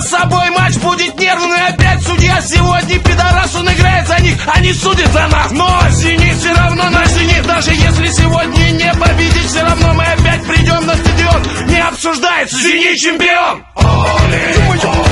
с собой матч будет нервный. Опять судья сегодня пидорас, он играет за них. Они судят за нас. Но «Зенит» все равно наш «Зенит» Даже если сегодня не победить Все равно мы опять придем на стадион. Не обсуждается. «Зенит» чемпион. Оле.